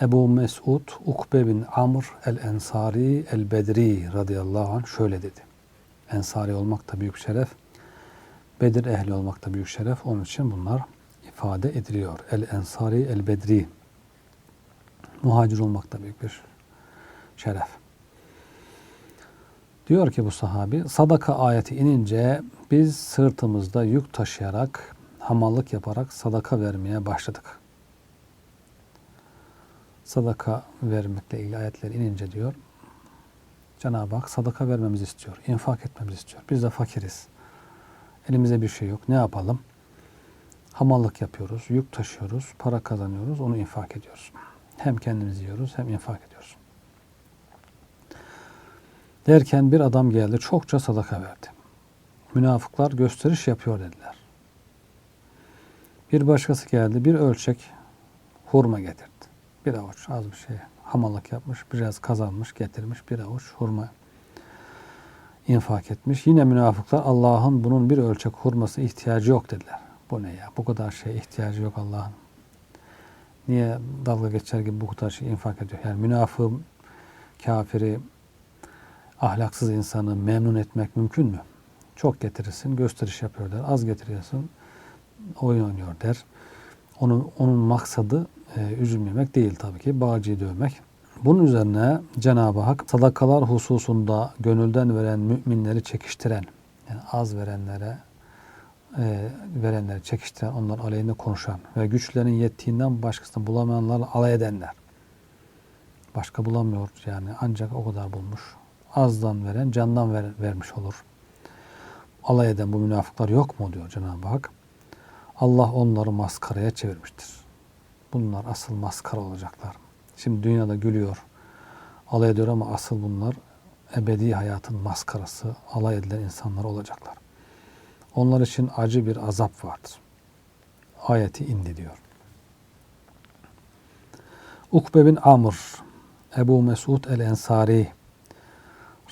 Ebu Mesud Ukbe bin Amr el-Ensari el-Bedri radıyallahu anh şöyle dedi. Ensari olmak da büyük şeref. Bedir ehli olmak da büyük şeref. Onun için bunlar ifade ediliyor. El-Ensari el-Bedri. Muhacir olmak da büyük bir şeref. Diyor ki bu sahabi, sadaka ayeti inince biz sırtımızda yük taşıyarak, hamallık yaparak sadaka vermeye başladık. Sadaka vermekle ilgili ayetler inince diyor, Cenab-ı Hak sadaka vermemizi istiyor, infak etmemizi istiyor. Biz de fakiriz. Elimizde bir şey yok. Ne yapalım? Hamallık yapıyoruz, yük taşıyoruz, para kazanıyoruz, onu infak ediyoruz. Hem kendimiz yiyoruz hem infak ediyoruz. Derken bir adam geldi, çokça sadaka verdi. Münafıklar gösteriş yapıyor dediler. Bir başkası geldi, bir ölçek hurma getirdi. Bir avuç az bir şey hamallık yapmış, biraz kazanmış, getirmiş bir avuç hurma infak etmiş. Yine münafıklar Allah'ın bunun bir ölçek hurması ihtiyacı yok dediler. Bu ne ya? Bu kadar şey ihtiyacı yok Allah'ın. Niye dalga geçer gibi bu kadar şey infak ediyor? Yani münafığım, kafiri, ahlaksız insanı memnun etmek mümkün mü? Çok getirirsin, gösteriş yapıyor der. Az getiriyorsun, oyun oynuyor der. Onun, onun maksadı e, üzülmemek değil tabii ki. Bağcıyı dövmek. Bunun üzerine Cenab-ı Hak sadakalar hususunda gönülden veren müminleri çekiştiren, yani az verenlere e, verenleri çekiştiren, onlar aleyhine konuşan ve güçlerin yettiğinden başkasını bulamayanlarla alay edenler. Başka bulamıyor yani ancak o kadar bulmuş. Azdan veren candan ver, vermiş olur. Alay eden bu münafıklar yok mu diyor Cenab-ı Hak. Allah onları maskaraya çevirmiştir. Bunlar asıl maskara olacaklar. Şimdi dünyada gülüyor, alay ediyor ama asıl bunlar ebedi hayatın maskarası, alay edilen insanlar olacaklar. Onlar için acı bir azap vardır. Ayeti indi diyor. Ukbe bin Amr, Ebu Mesud el-Ensari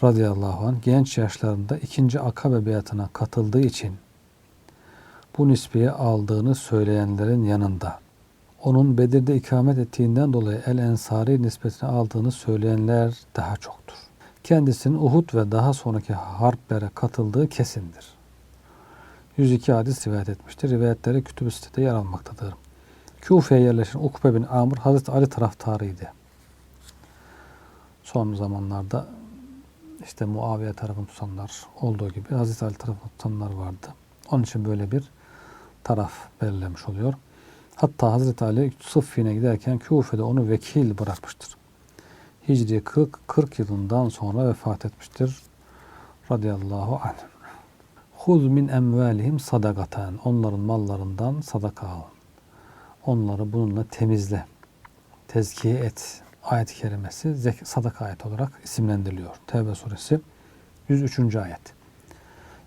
radıyallahu anh genç yaşlarında ikinci akabe beyatına katıldığı için bu nisbiye aldığını söyleyenlerin yanında onun Bedir'de ikamet ettiğinden dolayı El Ensari nispetini aldığını söyleyenler daha çoktur. Kendisinin Uhud ve daha sonraki harplere katıldığı kesindir. 102 hadis rivayet etmiştir. Rivayetleri kütüb-ü sitede yer almaktadır. Küfe'ye yerleşen Ukbe bin Amr Hazreti Ali taraftarıydı. Son zamanlarda işte Muaviye tarafını tutanlar olduğu gibi Hazreti Ali tarafını tutanlar vardı. Onun için böyle bir taraf belirlemiş oluyor. Hatta Hazreti Ali Sıffin'e giderken Küfe'de onu vekil bırakmıştır. Hicri 40, 40 yılından sonra vefat etmiştir. Radıyallahu anh. Huz min emvalihim sadakaten. Onların mallarından sadaka al. Onları bununla temizle. Tezkiye et. Ayet-i kerimesi sadaka ayet olarak isimlendiriliyor. Tevbe suresi 103. ayet.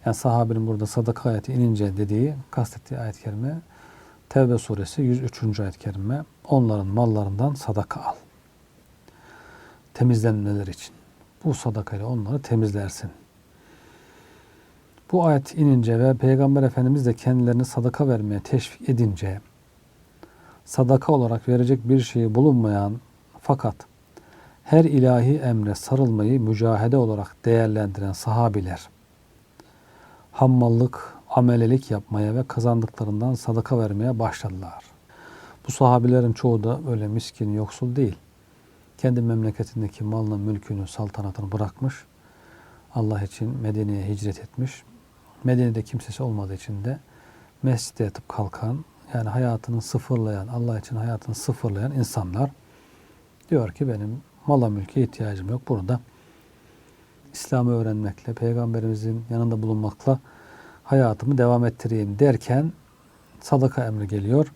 Yani sahabenin burada sadaka ayeti inince dediği, kastettiği ayet-i kerime Tevbe suresi 103. ayet-i kerime onların mallarından sadaka al. Temizlenmeleri için. Bu sadakayla onları temizlersin. Bu ayet inince ve Peygamber Efendimiz de kendilerini sadaka vermeye teşvik edince sadaka olarak verecek bir şeyi bulunmayan fakat her ilahi emre sarılmayı mücahede olarak değerlendiren sahabiler hammallık, amelelik yapmaya ve kazandıklarından sadaka vermeye başladılar. Bu sahabilerin çoğu da öyle miskin, yoksul değil. Kendi memleketindeki malını, mülkünü, saltanatını bırakmış. Allah için Medine'ye hicret etmiş. Medine'de kimsesi olmadığı için de mescitte yatıp kalkan, yani hayatını sıfırlayan, Allah için hayatını sıfırlayan insanlar diyor ki benim mala mülke ihtiyacım yok. Burada İslam'ı öğrenmekle, Peygamberimizin yanında bulunmakla hayatımı devam ettireyim derken sadaka emri geliyor.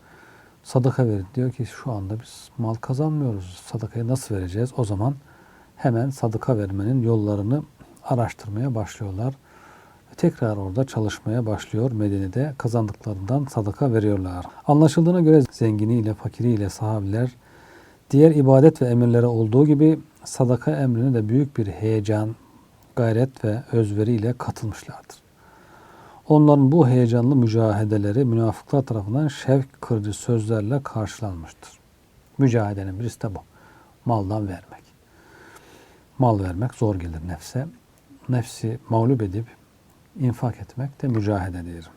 Sadaka verin. Diyor ki şu anda biz mal kazanmıyoruz. Sadakayı nasıl vereceğiz? O zaman hemen sadaka vermenin yollarını araştırmaya başlıyorlar. Tekrar orada çalışmaya başlıyor Medine'de. Kazandıklarından sadaka veriyorlar. Anlaşıldığına göre zenginiyle, fakiriyle sahabiler diğer ibadet ve emirlere olduğu gibi sadaka emrine de büyük bir heyecan, gayret ve özveriyle katılmışlardır. Onların bu heyecanlı mücahedeleri münafıklar tarafından şevk kırıcı sözlerle karşılanmıştır. Mücahedenin birisi de bu. Maldan vermek. Mal vermek zor gelir nefse. Nefsi mağlup edip infak etmek de mücahededir.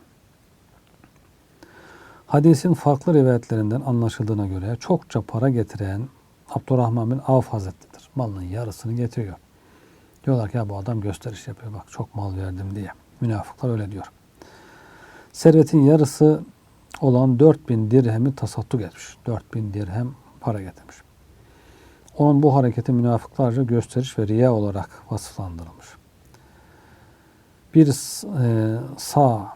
Hadisin farklı rivayetlerinden anlaşıldığına göre çokça para getiren Abdurrahman bin Avf Hazretleri'dir. Malının yarısını getiriyor. Diyorlar ki ya bu adam gösteriş yapıyor bak çok mal verdim diye. Münafıklar öyle diyor. Servetin yarısı olan 4000 dirhemi tasadduk etmiş. 4000 dirhem para getirmiş. Onun bu hareketi münafıklarca gösteriş ve riya olarak vasıflandırılmış. Bir e, sağ,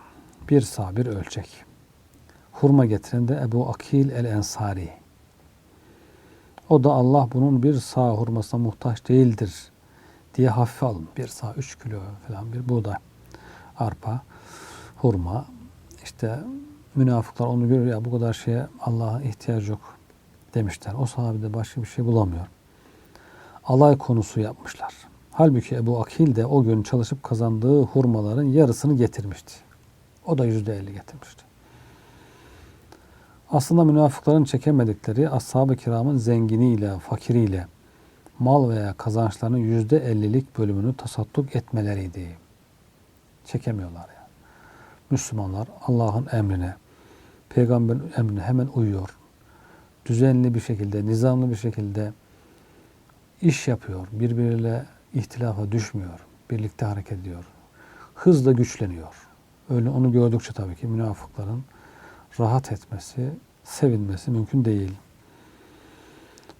bir sağ, bir ölçek. Hurma getiren de Ebu Akil el-Ensari. O da Allah bunun bir sağ hurmasına muhtaç değildir diye hafife alın. Bir sağ, üç kilo falan bir buğday, arpa, hurma. İşte münafıklar onu görüyor ya bu kadar şeye Allah'a ihtiyacı yok demişler. O sahabe de başka bir şey bulamıyor. Alay konusu yapmışlar. Halbuki Ebu Akil de o gün çalışıp kazandığı hurmaların yarısını getirmişti. O da yüzde elli getirmişti. Aslında münafıkların çekemedikleri ashab-ı kiramın zenginiyle, fakiriyle mal veya kazançlarının yüzde ellilik bölümünü tasadduk etmeleriydi. Çekemiyorlar yani. Müslümanlar Allah'ın emrine, peygamberin emrine hemen uyuyor. Düzenli bir şekilde, nizamlı bir şekilde iş yapıyor. Birbiriyle ihtilafa düşmüyor. Birlikte hareket ediyor. Hızla güçleniyor. Öyle onu gördükçe tabii ki münafıkların rahat etmesi, sevinmesi mümkün değil.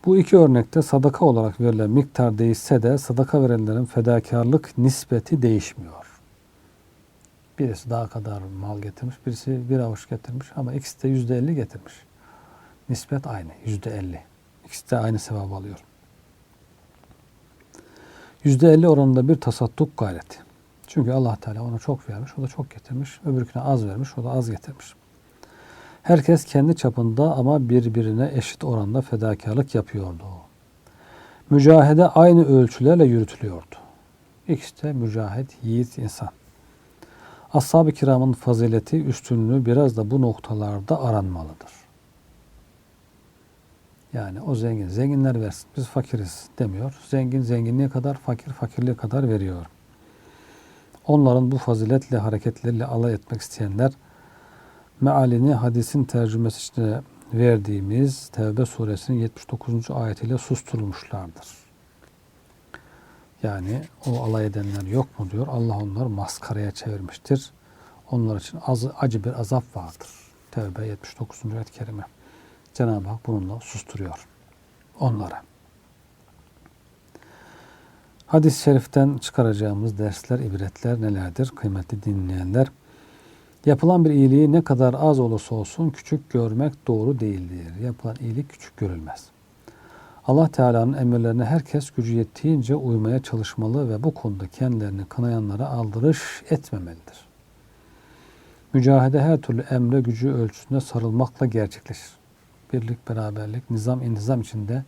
Bu iki örnekte sadaka olarak verilen miktar değişse de sadaka verenlerin fedakarlık nispeti değişmiyor. Birisi daha kadar mal getirmiş, birisi bir avuç getirmiş ama ikisi de yüzde elli getirmiş. Nispet aynı, yüzde elli. İkisi de aynı sevap alıyor. Yüzde elli oranında bir tasadduk gayreti. Çünkü allah Teala ona çok vermiş, o da çok getirmiş. Öbürküne az vermiş, o da az getirmiş. Herkes kendi çapında ama birbirine eşit oranda fedakarlık yapıyordu. Mücahede aynı ölçülerle yürütülüyordu. İkisi de mücahit, yiğit insan. Ashab-ı kiramın fazileti, üstünlüğü biraz da bu noktalarda aranmalıdır. Yani o zengin, zenginler versin, biz fakiriz demiyor. Zengin zenginliğe kadar, fakir fakirliğe kadar veriyor. Onların bu faziletle, hareketleriyle alay etmek isteyenler, mealini hadisin tercümesi içinde verdiğimiz Tevbe suresinin 79. ayetiyle susturulmuşlardır. Yani o alay edenler yok mu diyor. Allah onları maskaraya çevirmiştir. Onlar için az, acı bir azap vardır. Tevbe 79. ayet-i kerime. Cenab-ı Hak bununla susturuyor onları. Hadis-i şeriften çıkaracağımız dersler, ibretler nelerdir kıymetli dinleyenler? Yapılan bir iyiliği ne kadar az olursa olsun küçük görmek doğru değildir. Yapılan iyilik küçük görülmez. Allah Teala'nın emirlerine herkes gücü yettiğince uymaya çalışmalı ve bu konuda kendilerini kınayanlara aldırış etmemelidir. Mücahede her türlü emre gücü ölçüsünde sarılmakla gerçekleşir. Birlik, beraberlik, nizam, intizam içinde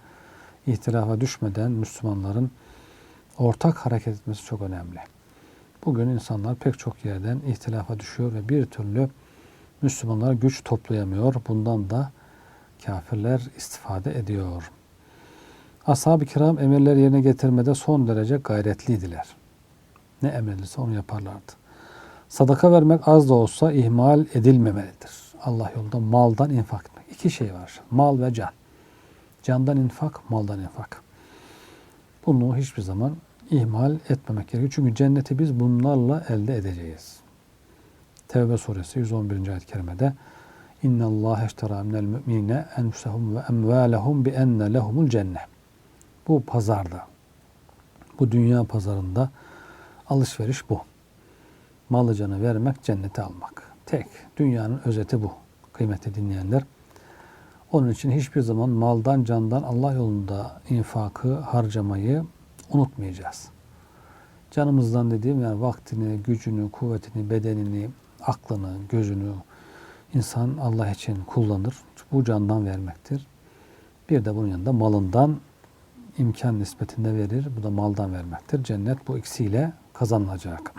ihtilafa düşmeden Müslümanların ortak hareket etmesi çok önemli. Bugün insanlar pek çok yerden ihtilafa düşüyor ve bir türlü Müslümanlar güç toplayamıyor. Bundan da kafirler istifade ediyor. Ashab-ı kiram emirleri yerine getirmede son derece gayretliydiler. Ne emredilse onu yaparlardı. Sadaka vermek az da olsa ihmal edilmemelidir. Allah yolunda maldan infak etmek. İki şey var. Mal ve can. Candan infak, maldan infak. Bunu hiçbir zaman ihmal etmemek gerekiyor. Çünkü cenneti biz bunlarla elde edeceğiz. Tevbe suresi 111. ayet-i kerimede İnna Allah eştera minel müminine enfusahum ve emvalahum bi enne lehumul cennet. Bu pazarda, bu dünya pazarında alışveriş bu. Malı canı vermek, cenneti almak. Tek. Dünyanın özeti bu. Kıymetli dinleyenler. Onun için hiçbir zaman maldan, candan Allah yolunda infakı, harcamayı unutmayacağız. Canımızdan dediğim yani vaktini, gücünü, kuvvetini, bedenini, aklını, gözünü insan Allah için kullanır. Bu candan vermektir. Bir de bunun yanında malından imkan nispetinde verir. Bu da maldan vermektir. Cennet bu ikisiyle kazanılacak.